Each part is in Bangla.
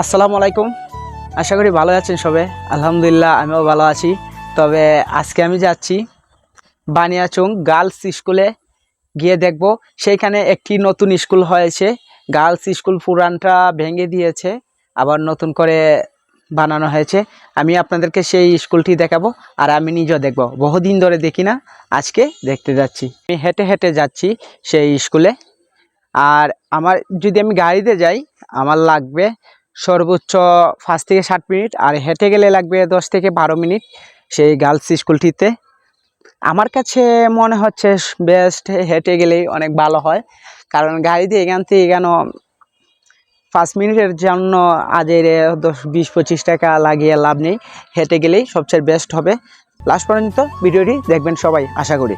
আসসালামু আলাইকুম। আশা করি ভালো আছেন সবে আলহামদুলিল্লাহ, আমিও ভালো আছি। তবে আজকে আমি যাচ্ছি বানিয়াচুং গার্লস স্কুলে গিয়ে দেখব। সেইখানে একটি নতুন স্কুল হয়েছে। গার্লস স্কুল পুরানটা ভেঙে দিয়েছে, আবার নতুন করে বানানো হয়েছে। আমি আপনাদেরকে সেই স্কুলটি দেখাবো আর আমি নিজেও দেখব। বহুদিন ধরে দেখি না, আজকে দেখতে যাচ্ছি। আমি হেঁটে হেঁটে যাচ্ছি সেই স্কুলে। আর আমার যদি আমি গাড়িতে যাই, আমার লাগবে সর্বোচ্চ পাঁচ থেকে ষাট মিনিট, আর হেঁটে গেলে লাগবে দশ থেকে বারো মিনিট সেই গার্লস স্কুলটিতে। আমার কাছে মনে হচ্ছে বেস্ট হেঁটে গেলেই অনেক ভালো হয়, কারণ গাড়িতে এখান থেকে এখানে পাঁচ মিনিটের জন্য আজের দশ, বিশ, পঁচিশ টাকা লাগিয়ে লাভ নেই। হেঁটে গেলেই সবচেয়ে বেস্ট হবে। লাস্ট পর্যন্ত ভিডিওটি দেখবেন সবাই, আশা করি।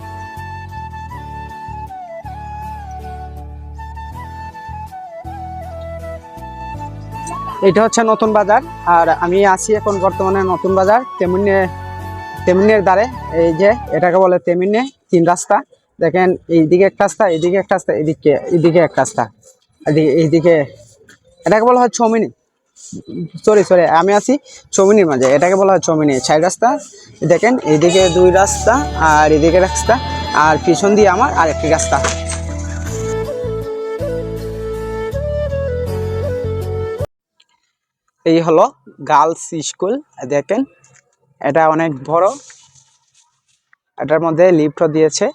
এটা হচ্ছে নতুন বাজার, আর আমি আছি এখন বর্তমানে নতুন বাজার, তেমনি, তেমনির দ্বারে এই যে এটাকে বলে তেমনি তিন রাস্তা। দেখেন, এইদিকে এক রাস্তা, এইদিকে এক রাস্তা, এদিকে এদিকে এক রাস্তা, এইদিকে এটাকে বলা হয় চৌমিনি। সরি সরি, আমি আছি চৌমিনির মাঝে, এটাকে বলা হয় চৌমিনি, চার রাস্তা। দেখেন, এইদিকে দুই রাস্তা, আর এদিকে রাস্তা, আর পিছন দিয়ে আমার আর একটি রাস্তা। এই হলো গার্লস স্কুল, দেখেন। এটা অনেক বড়। এটার মধ্যে লিফটও দিয়েছে।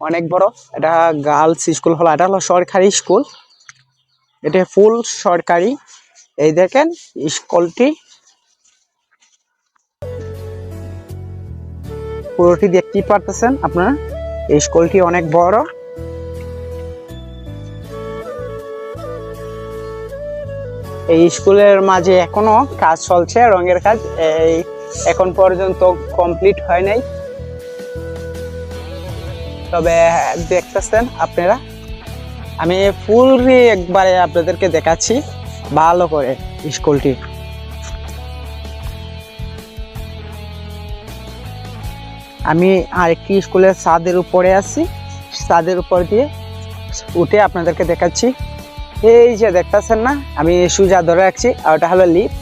অনেক বড়। এটা গার্লস স্কুল হলো, এটা হলো সরকারি স্কুল। এটা ফুল সরকারি। এই দেখেন, স্কুলটি। পুরোটি দেখতেই পারতেছেন আপনারা। এই স্কুলটি অনেক বড়। এই স্কুলের মাঝে এখনও কাজ চলছে, রঙের কাজ। এই এখন পর্যন্ত কমপ্লিট হয় নাই। তবে দেখতেছেন আপনারা, আমি ফুল একবারে আপনাদেরকে দেখাচ্ছি ভালো করে স্কুলটি। আমি আরেকটি স্কুলের ছাদের উপরে আছি, ছাদের উপর দিয়ে উঠে আপনাদেরকে দেখাচ্ছি। এই যে দেখতেছেন না, আমি সুজা ধরে রাখছি, আর ওটা হলো লিফট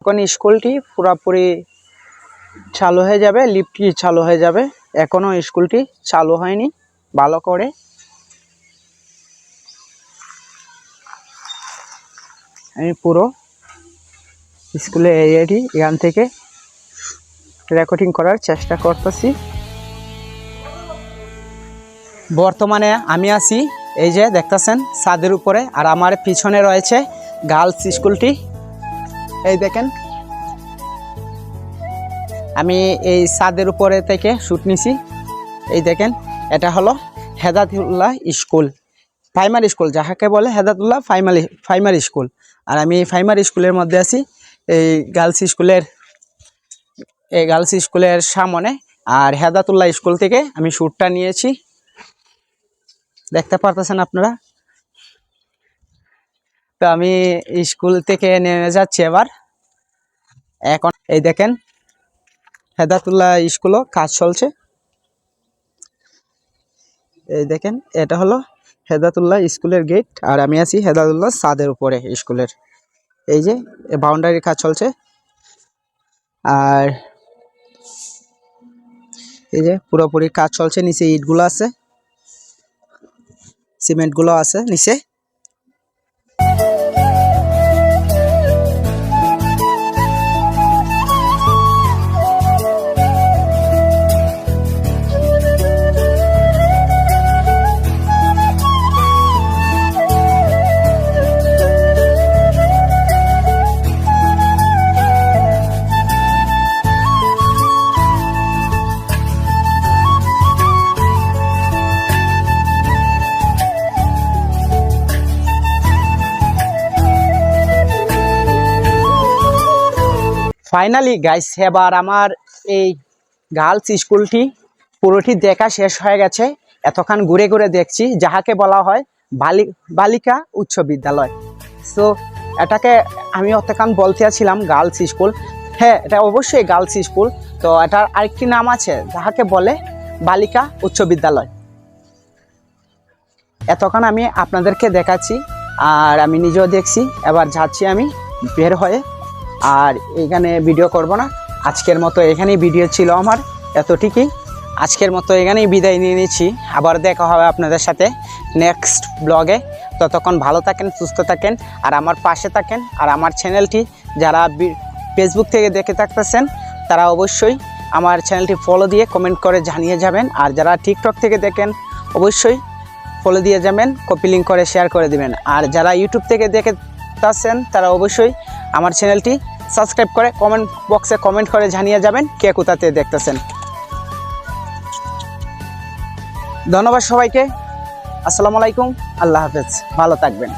এখন স্কুলটি পুরাপুরি চালু হয়ে যাবে লিফটটি চালু হয়ে যাবে। এখনও স্কুলটি চালু হয়নি, ভালো করে। আমি পুরো স্কুলের এরিয়াটি এখান থেকে রেকর্ডিং করার চেষ্টা করতেছি। বর্তমানে আমি আছি এই যে দেখতেছেন, ছাদের উপরে, আর আমার পিছনে রয়েছে গার্লস স্কুলটি। এই দেখেন। আমি এই ছাদের উপরে থেকে শ্যুট নিছি। এই দেখেন, এটা হলো হেদাতুল্লাহ স্কুল। প্রাইমারি স্কুল, যাহাকে বলে হেদাতুল্লাহ প্রাইমারি প্রাইমারি স্কুল। আর আমি প্রাইমারি স্কুলের মধ্যে আছি, এই গার্লস স্কুলের, এই গার্লস স্কুলের সামনে। আর হেদাতুল্লাহ স্কুল থেকে আমি শ্যুটটা নিয়েছি। দেখতে পারতেছেন আপনারা? তো আমি স্কুল থেকে নেমে যাচ্ছি এবার। এখন এই দেখেন হেদাতুল্লাহ স্কুলও কাজ চলছে। এই দেখেন, এটা হলো হেদাতুল্লাহ স্কুলের গেট, আর আমি আছি হেদাতুল্লাহ সাদের উপরে স্কুলের। এই যে বাউন্ডারির কাজ চলছে। আর এই যে, পুরোপুরি কাজ চলছে, নিচে ইটগুলো আছে। সিমেন্টগুলো আছে নিচে। ফাইনালি গাইস এবার আমার এই গার্লস স্কুলটি পুরোটি দেখা শেষ হয়ে গেছে। এতক্ষণ ঘুরে ঘুরে দেখছি, যাহাকে বলা হয় বালি, বালিকা উচ্চ বিদ্যালয়। সো এটাকে আমি অতক্ষণ বলতে ছিলাম গার্লস স্কুল হ্যাঁ এটা অবশ্যই গার্লস স্কুল তো এটার আরেকটি নাম আছে, যাহাকে বলে বালিকা উচ্চ বিদ্যালয়। এতক্ষণ আমি আপনাদেরকে দেখাচ্ছি, আর আমি নিজেও দেখছি। এবার যাচ্ছি আমি বের হয়ে আর এখানে ভিডিও করব না। আজকের মতো এখানেই ভিডিও ছিল আমার, এতটুকুই। আজকের মতো এখানেই বিদায় নিয়ে নিচ্ছি। আবার দেখা হবে আপনাদের সাথে নেক্সট ব্লগে ততক্ষণ ভালো থাকেন, সুস্থ থাকেন, আর আমার পাশে থাকেন। আর আমার চ্যানেলটি যারা ফেসবুক থেকে দেখে থাকতেছেন, তারা অবশ্যই আমার চ্যানেলটি ফলো দিয়ে কমেন্ট করে জানিয়ে যাবেন। আর যারা টিকটক থেকে দেখেন, অবশ্যই ফলো দিয়ে যাবেন কপি লিঙ্ক করে শেয়ার করে দিবেন। আর যারা ইউটিউব থেকে দেখে থাকছেন তারা অবশ্যই আমার চ্যানেলটি সাবস্ক্রাইব করে কমেন্ট বক্সে কমেন্ট করে জানিয়ে যাবেন কে কোথাতে দেখতেছেন। ধন্যবাদ সবাইকে। আসসালামু আলাইকুম। আল্লাহ হাফেজ। ভালো থাকবেন।